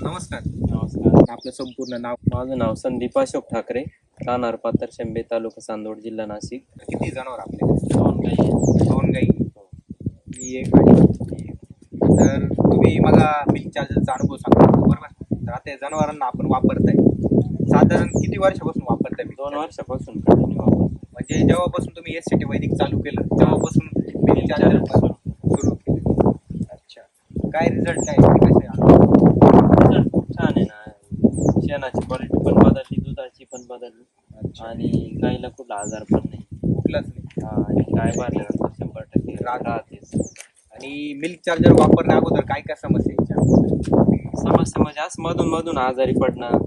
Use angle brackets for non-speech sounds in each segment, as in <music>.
नमस्कार. नमस्कार. आपलं संपूर्ण नाव. माझं नाव संदीप अशोक ठाकरे राहणार पातर शंभे तालुका चांदोड जिल्हा नाशिक. किती जनावर आपल्याकडे? दोन आहे. दोन गाई ही एक ही एक. तर तुम्ही मला मिल्क चार्जरचा अनुभव सांगा बरोबर? तर आता जनावरांना आपण वापरताय. साधारण किती वर्षापासून वापरताय milk दोन? वर्षापासून कंटिन्यू वापरतो. म्हणजे जेव्हापासून तुम्ही एस टी वैदिक चालू केलं तेव्हापासून मिल्क चार्जर सुरू केलं. अच्छा. काय रिझल्ट काय कसे Result खूप छान आहे ना. शेणाची क्वालिटी पण बदलली दुधाची पण बदलली. आणि गाईला कुठला आजार पण नाही. कुठलाच नाही. हा, आणि गाय भरल्यानंतर शंभर टक्के. राहतेच. आणि मिल्क चार्जर वापरण्या अगोदर काय काय समस्या यायच्या समस्या म्हणजे असं मधून मधून आजारी पडणं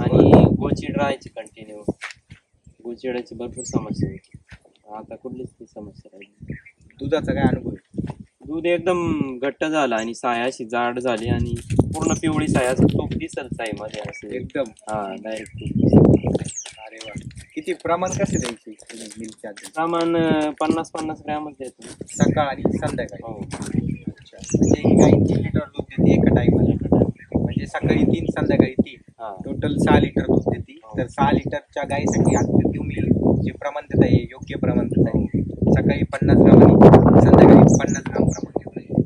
आणि गोचिड राहायची कंटिन्यू गोचिडाची भरपूर समस्या होती आता कुठलीच ती समस्या राहिली दुधाचा काय अनुभव आहे? दूध एकदम घट्ट झालं आणि साय अशी जाड झाली आणि पूर्ण पिवळी साय असं तूप दिसल साईमध्ये असं. एकदम. हा डायरेक्ट. अरे वा. किती प्रमाण कसे द्यायचे मिल्क चार्जर प्रमाण अं, पन्नास पन्नास ग्रॅमच देतो. सकाळ आणि संध्याकाळी? हो. अच्छा. म्हणजे ही गाई तीन लिटर दूध देते एका टाइमला म्हणजे सकाळी तीन संध्याकाळी तीन. हा. टोटल सहा लिटर दूध देते. हो. तर सहा लिटरच्या गाईसाठी आता तुम्ही जे प्रमाण देत आहे योग्य प्रमाण देत आहे सकाळी पन्नास ग्राम आणि संध्याकाळी पन्नास ग्राम प्रमाण आहे.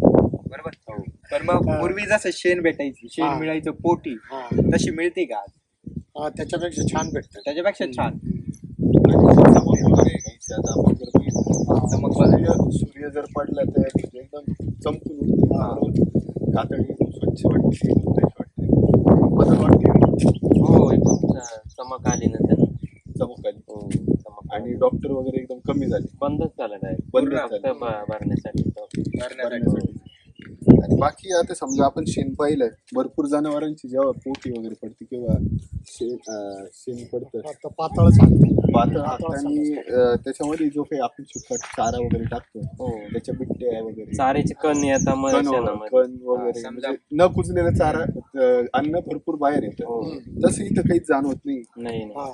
बरोबर? हो. पण मग पूर्वी जसं शेण भेटायची शेण हा. मिळायचं पोटी हा. तशी मिळते का आज? हा, त्याच्यापेक्षा छान भेटतं. त्याच्यापेक्षा छान. सूर्य जर पडला तर म्हणजे एकदम चमकून कातडी स्वच्छ वाटते वाटते हो एकदम चमक आली ना त्यांना चमक आली हो चमक आणि डॉक्टर वगैरे एकदम कमी झाले. बंदच झालं बंद झाले. आणि बाकी आता समजा आपण शेण पाहिलं भरपूर जनावरांची जेव्हा पोटी वगैरे पडते किंवा शेण अं, शेण पडतं. आता पातळ सांगतो. पातळ हाताने अं, त्याच्यामध्ये जो काही आपण सुकट चारा वगैरे टाकतो हो. त्याच्या बिट्ट्या वगैरे. चाऱ्याचे कण येतात मग कण वगैरे- शेणामध्ये. कण वगैरे. समजा- म्हणजे न कुजलेलं चारा अं, अन्न भरपूर बाहेर येतं. हो. तसं इथं काहीच जाणवत नाही. नाही नाही. हा.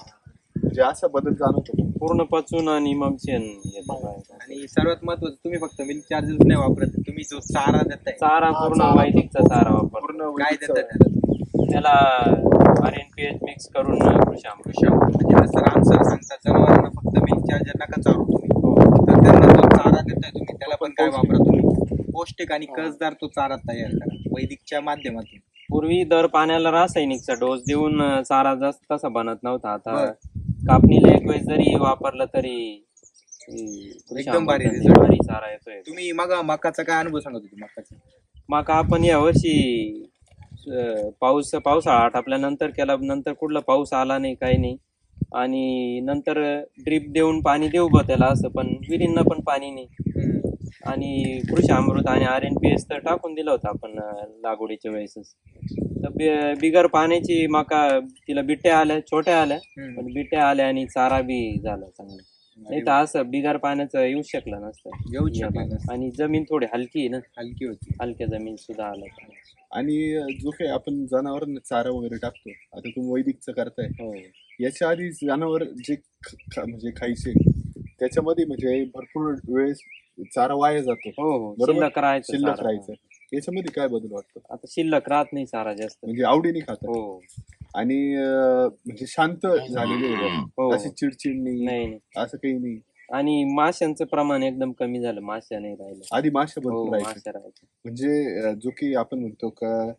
म्हणजे असा बदल जाणवतो पूर्ण पचून आणि मग शेण येतं बाहेर. आणि सर्वात महत्वाचं तुम्ही फक्त मिल्क चार्जेस नाही वापरत तुम्ही जो चारा देताय. चारा पूर्ण चारा. वैदिकचा चारा वापर पूर्ण काय देतात त्याला? त्याला R N P H mix करून कृषी अमृत कृषा म्हणजे जसं राम सर सांगतात जनावरांना फक्त मिल्क चार्जर नका चारू तुम्ही. हो. तर त्यांना जो चारा देताय तुम्ही त्याला पण काय वापरा तुम्ही? पौष्टिक आणि कसदार तो चारा तयार करा वैदिकच्या माध्यमातून. पूर्वी दर पाण्याला रासायनिकचा डोस देऊन अं, चारा जास्त तसा बनत नव्हता. आता बर. कापणीला एक वेळेस जरी वापरलं तरी एकदम भारी चारा येतोय. तुम्ही मग मकाचा काय अनुभव सांगत होते मकाचा? मग आपण यावर्षी अं, पाऊस पावसाळा आटपल्यानंतर केला नंतर कुठला पाऊस आला नाही काही नाही. आणि नंतर ड्रीप देऊन पाणी देऊ बा त्याला असं पण विहिरींना पण पाणी नाही. आणि कृषी अमृत आणि आर एन पी एस तर टाकून दिलं होतं आपण अं, लागवडीच्या वेळेसच. बि- बिगर पाण्याची मका तिला बिट्ट्या आल्या छोट्या आल्या हम्म. पण बिट्ट्या आल्या आणि चारा बी झाला चांगला. नाही तर असं बिगर पाण्याचं येऊ शकलं नसतं. येऊच शकलं नसतं. आणि जमीन थोडी हलकी आहे ना. हलकी होती. हलक्या जमीन सुद्धा आलं आणि जो काही आपण जनावरांना चारा वगैरे टाकतो आता तुम्ही वैदिकचं करताय. हो. याच्या आधी जनावर जे ख- ख- म्हणजे खायचे त्याच्यामध्ये म्हणजे भरपूर वेळेस चारा वाया जातो. हो हो. बरोबर? शिल्लक राहायचं शिल्लक चारा. राहायचं. याच्यामध्ये काय बदल वाटतो? आता शिल्लक राहत नाही सारा जास्त. म्हणजे आवडीने खातात. हो. आणि अं, म्हणजे शांत झालेले आहे हो. अशी चिडचिड नाही. नाही नाही. असं काही नाही. आणि माशांचं प्रमाण एकदम कमी झालं. माश्या नाही राहिलं आधी माशा हो भरपूर राहायचे माश्या राहायच्या. म्हणजे अं, जो काही आपण म्हणतो का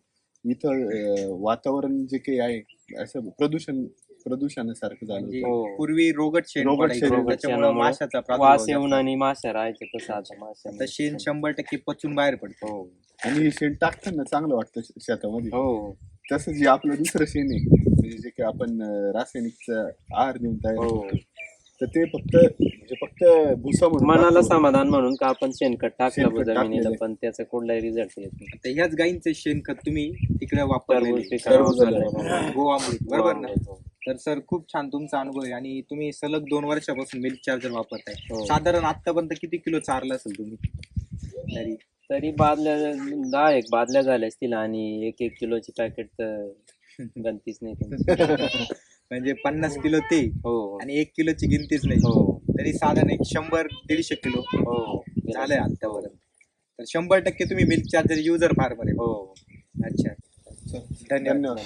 इथं अं, वातावरण जे काही आहे असं प्रदूषण प्रदूषणासारखं झालं म्हणजे होतं. हो. पूर्वी रोगट शेण रोगट पडायचं, शेण, रोगट त्याच्यामुळे शेणामुळे माशाचा प्रादुर्भाव येऊन. आणि माश्या राहायचे तसं आता माश्या आता शेण शंभर टक्के पचून बाहेर पडतो हो आणि शेण टाकताना चांगलं वाटतं श- शेतामध्ये हो तसं जे आपलं दुसरं शेण आहे म्हणजे जे काही आपण अं, रासायनिकचा आहार देऊन तयार हो. करतो तर ते फक्त म्हणजे फक्त भुसा म्हणून मनाला टाकतो. समाधान म्हणून का आपण शेणखत टाकलं शेणखत बुवा जमिनीला टाकलेलं. पण त्याचा कुठलाही रिझल्ट येत नाही आता ह्याच गायींचे शेणखत तुम्ही तिकडे टरबूज वापरले पिकाला टरबूज. गोवामृत बरोबर ना हो. तर सर खूप छान तुमचा अनुभव आहे आणि तुम्ही सलग दोन वर्षापासून मिल्क चार्जर वापरताय. हो. साधारण आतापर्यंत किती किलो चारला असेल तुम्ही? तरी तरी बादल्या दहा एक बादल्या झाल्या असतील आणि एक एक किलोची पॅकेट तर गणतीच नाही. <laughs> म्हणजे पन्नास किलो ते हो. आणि एक किलोची गिनतीच नाही. हो. तरी साधारण एक शंभर दीडशे किलो हो. झालंय आतापर्यंत तर शंभर टक्के तुम्ही मिल्क चार्जर युजर फार्मर आहे. हो. अच्छा. धन्यवाद.